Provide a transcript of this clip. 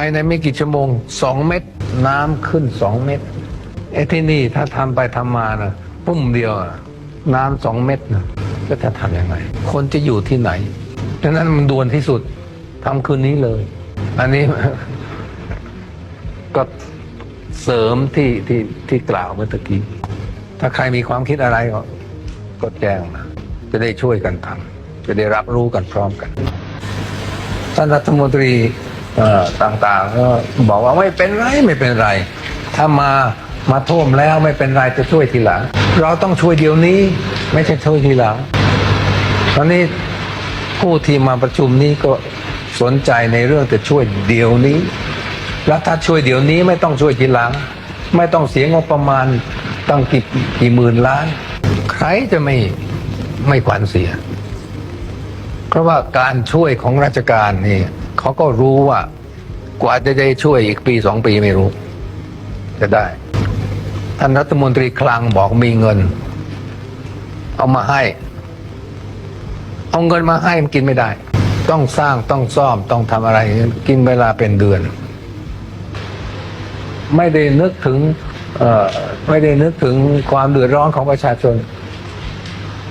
ายในไม่กี่ชั่วโมงสองเม็ดน้ำขึ้นสองเม็ดไอ้ที่นี่ถ้าทำไปทำมานะปุ่มเดียวน้ำสองเม็ดนะก็จะทำยังไง คนจะอยู่ที่ไหนฉะนั้นมันด่วนที่สุดทำคืนนี้เลย อันนี้ก็เสริมที่ที่ที่กล่าวเมื่อตะกี้ ถ้าใครมีความคิดอะไรก็ก็แจ้งมาจะได้ช่วยกันทำจะได้รับรู้กันพร้อมกันท่านรัฐมนตรี เอ่อต่างๆก็บอกว่าไม่เป็นไรไม่เป็นไร ถ้ามามาท่วมแล้วไม่เป็นไรจะช่วยทีหลัง เราต้องช่วยเดี๋ยวนี้ ไม่ใช่ช่วยทีหลัง ตอนนี้ผู้ที่มาประชุมนี้ก็สนใจในเรื่องจะช่วยเดี๋ยวนี้แล้วถ้าช่วยเดี๋ยวนี้ไม่ต้องช่วยทีหลัง ไม่ต้องเสียงบประมาณตั้งกี่กี่หมื่นล้าน ใครจะไม่ไม่ขวัญเสีย ราะว่าการช่วยของราชการนี่เขาก็รู้ว่ากว่าจะได้ช่วยอีกปีสองปีไม่รู้ จะได้ ท่านรัฐมนตรีคลังบอกมีเงิน เอามาให้ เอาเงินมาให้มันกินไม่ได้ ต้องสร้างต้องซ่อมต้องทำอะไร กินเวลาเป็นเดือน ไม่ได้นึกถึงไม่ได้นึกถึงความเดือดร้อนของประชาชน